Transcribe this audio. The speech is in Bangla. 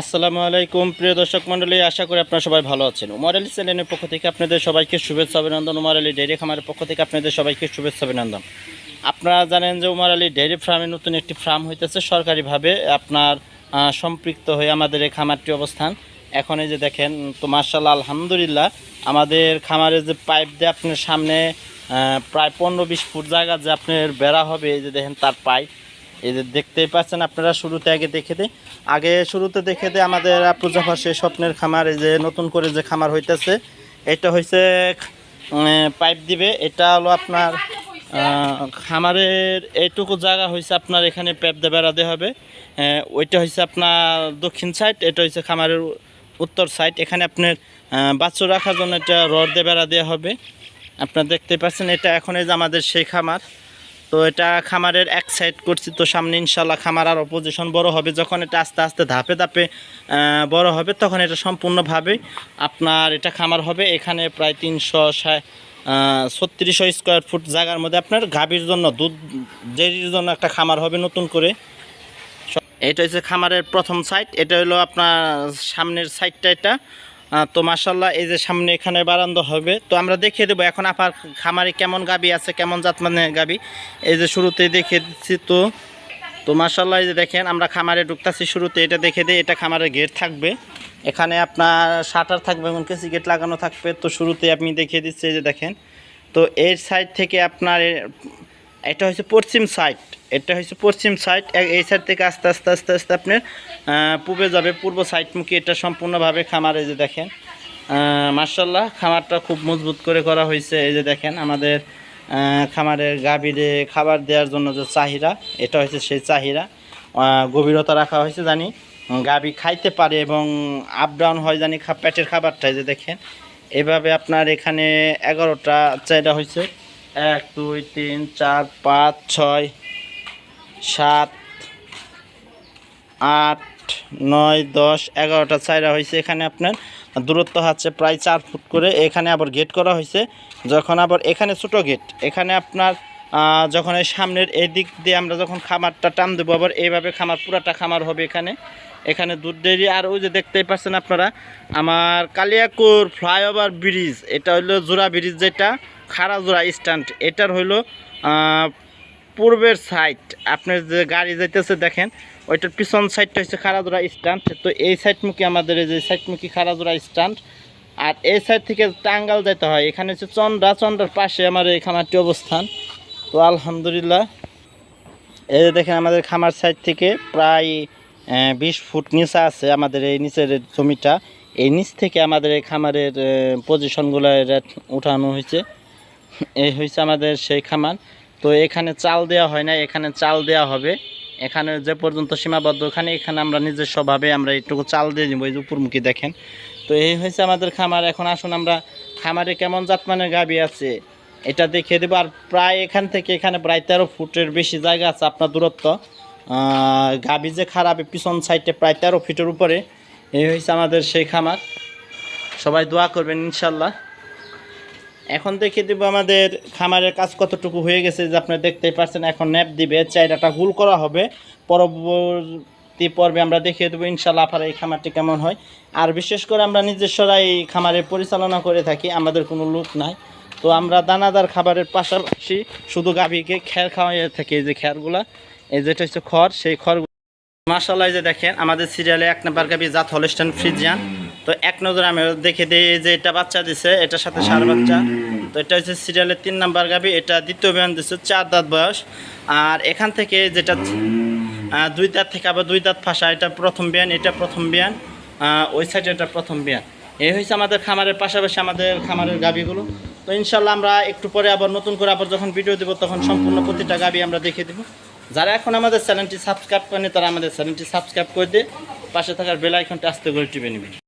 আসসালামু আলাইকুম, প্রিয় দর্শক মণ্ডলী, আশা করি আপনারা সবাই ভালো আছেন। উমর আলী চ্যানেলের পক্ষ থেকে আপনাদের সবাইকে শুভেচ্ছা, অভিনন্দন। উমর আলী ডেয়ারি খামারের পক্ষ থেকে আপনাদের সবাইকে শুভেচ্ছা, অভিনন্দন। আপনারা জানেন যে উমর আলী ডেয়ারি ফার্মে নতুন একটি ফার্ম হইতেছে, সরকারিভাবে আপনার সম্পৃক্ত হয়ে আমাদের এই খামারটি অবস্থান। এখন এই যে দেখেন, তো মার্শাল্লাহ আলহামদুলিল্লাহ, আমাদের খামারে যে পাইপ দিয়ে আপনার সামনে প্রায় পনেরো বিশ ফুট জায়গা যে আপনার বেড়া হবে, এই যে দেখেন তার পাইপ এই যে দেখতেই পাচ্ছেন, আপনারা শুরুতে আগে দেখে দিই। আগে শুরুতে দেখে দিই আমাদের পূজাফার সেই স্বপ্নের খামার, এই যে নতুন করে যে খামার হইতেছে, এটা হয়েছে পাইপ দিবে। এটা হলো আপনার খামারের এইটুকু জায়গা হয়েছে আপনার এখানে পাইপ দিয়ে বেড়াতে হবে। ওইটা হয়েছে আপনার দক্ষিণ সাইড, এটা হয়েছে খামারের উত্তর সাইড। এখানে আপনার বাচ্চা রাখার জন্য এটা রড দিয়ে বেড়া দেওয়া হবে। আপনারা দেখতে পাচ্ছেন, এটা এখন এই যে আমাদের সেই খামার। তো এটা খামারের এক সাইড করছি, তো সামনে ইনশাল্লাহ খামার আর অপোজিশন বড় হবে। যখন এটা আস্তে আস্তে ধাপে ধাপে বড় হবে, তখন এটা সম্পূর্ণভাবে আপনার এটা খামার হবে। এখানে প্রায় তিনশো ছত্রিশশো স্কোয়ার ফুট জায়গার মধ্যে আপনার গাভীর জন্য, দুধ ডেরির জন্য একটা খামার হবে নতুন করে। এটা হচ্ছে খামারের প্রথম সাইড এটা হলো আপনার সামনের সাইডটা এটা। তো মাসাল্লাহ এই যে সামনে এখানে বারান্দা হবে। তো আমরা দেখিয়ে দেবো এখন আপার খামারে কেমন গাবি আছে, কেমন জাত মানে গাবি। এই যে শুরুতেই দেখিয়ে দিচ্ছি তো। তো মাসাল্লাহ এই যে দেখেন আমরা খামারে ঢুকতেছি শুরুতে, এটা দেখে দিই, এটা খামারের গেট থাকবে। এখানে আপনার শাটার থাকবে কেসি গেট লাগানো থাকবে। তো শুরুতে আপনি দেখিয়ে দিচ্ছি, এই যে দেখেন। তো এর সাইড থেকে আপনার এটা হচ্ছে পশ্চিম সাইড এটা হচ্ছে পশ্চিম সাইড এই সাইড থেকে আস্তে আস্তে আস্তে আস্তে আপনার পূবে যাবে, পূর্ব সাইডমুখী এটা সম্পূর্ণভাবে খামার, এই যে দেখেন। মার্শাল্লাহ খামারটা খুব মজবুত করে করা হয়েছে এই যে দেখেন আমাদের খামারের গাভীরে খাবার দেওয়ার জন্য যে চাহিদা, এটা হচ্ছে সেই চাহিদা। গভীরতা রাখা হয়েছে জানি গাভী খাইতে পারে এবং আপ ডাউন হয় জানি পেটের খাবারটা যে দেখেন। এভাবে আপনার এখানে এগারোটা চাহিদা হয়েছে এক, দুই, তিন, চার, পাঁচ, ছয়, সাত, আট, নয়, দশ, এগারোটা চাইরা হয়েছে এখানে আপনার। দূরত্ব হচ্ছে প্রায় চার ফুট করে। এখানে আবার গেট করা হয়েছে যখন আবার এখানে ছোটো গেট এখানে আপনার যখন এই সামনের এই দিক দিয়ে আমরা যখন খামারটা টান দেবো, আবার এইভাবে খামার, পুরাটা খামার হবে এখানে। এখানে দুধ ডেরি আর ওই যে দেখতেই পাচ্ছেন আপনারা, আমার কালিয়াকুর ফ্লাইওভার ব্রিজ, এটা হইল জোড়া ব্রিজ যেটা, খাড়া জোড়া স্ট্যান্ড, এটার হইল পূর্বের সাইড আপনার যে গাড়ি যাইতেছে দেখেন, ওইটার পিছন সাইডটা হচ্ছে খারাজোড়া স্ট্যান্ড, তো এই সাইডমুখী আমাদের এই যে সাইডমুখী খারাজোড়া স্ট্যান্ড, আর এই সাইড থেকে টাঙ্গাল যেতে হয়, এখানে হচ্ছে চন্দ্রা, চন্দ্রার পাশে আমার এই খামারটি অবস্থান, তো আলহামদুলিল্লাহ, এই দেখেন আমাদের খামার সাইড থেকে প্রায় বিশ ফুট নিচে আছে আমাদের এই নিচের জমিটা। এই নিচ থেকে আমাদের এই খামারের পজিশনগুলো উঠানো হয়েছে। এই হয়েছে আমাদের সেই খামার। তো এখানে চাল দেওয়া হয় না, এখানে চাল দেওয়া হবে। এখানে যে পর্যন্ত সীমাবদ্ধ, ওখানে এখানে আমরা নিজস্বভাবে আমরা একটুকু চাল দিয়ে দিব এই যে উপরমুখী দেখেন। তো এই হয়েছে আমাদের খামার। এখন আসুন আমরা খামারে কেমন জাতমানের গাবি আছে, এটা দেখিয়ে দেবো। আর প্রায় এখান থেকে এখানে প্রায় তেরো ফুটের বেশি জায়গা আছে আপনার দূরত্ব। গাবি যে খারাপ পিছন সাইডে প্রায় তেরো ফিটের উপরে, এই হয়েছে আমাদের সেই খামার। সবাই দোয়া করবেন, ইনশাল্লাহ। এখন দেখে দিব আমাদের খামারের কাজ কতটুকু হয়ে গেছে, যে আপনি দেখতেই পাচ্ছেন এখন ন্যাপ দিবে চাইরাটা গুল করা হবে। পরবর্তী পর্বে আমরা দেখিয়ে দেবো, ইনশাল্লাহ আপনার এই খামারটি কেমন হয়। আর বিশেষ করে আমরা নিজস্বরা এই খামারের পরিচালনা করে থাকি, আমাদের কোনো লোক নাই। তো আমরা দানাদার খাবারের পাশাপাশি শুধু গাভীকে খ্যার খাওয়াই থাকি, এই যে খ্যারগুলা এই যেটা হচ্ছে খড়, সেই খড় মাসাল্লাহ যে দেখেন, আমাদের সিরিয়ালে এক নাম্বার গাবি জাত হলস্টান ফ্রিজিয়ান তো এক নজর আমি দেখে দিই যে এটা বাচ্চা দিছে, এটার সাথে সার বাচ্চা। তো এটা হচ্ছে সিরিয়ালের তিন নাম্বার গাবি এটা দ্বিতীয় বিয়ান দিচ্ছে চার দাঁত বয়স। আর এখান থেকে যেটা দুই দাঁত থেকে আবার দুই দাঁত ফাঁসা, এটা প্রথম বিয়ান, এটা প্রথম বিয়ান। ওই সাইডে এটা প্রথম বিয়ান। এই হয়েছে আমাদের খামারের পাশাপাশি আমাদের খামারের গাবিগুলো তো ইনশাল্লাহ আমরা একটু পরে আবার নতুন করে আবার যখন ভিডিও দেবো, তখন সম্পূর্ণ প্রতিটা গাবি আমরা দেখে দেবো। যারা এখন আমাদের চ্যানেলটি সাবস্ক্রাইব করেনি তারা আমাদের চ্যানেলটি সাবস্ক্রাইব করে দিয়ে পাশে থাকার বেল আইকনটা আস্তে করে টিপে নেবেন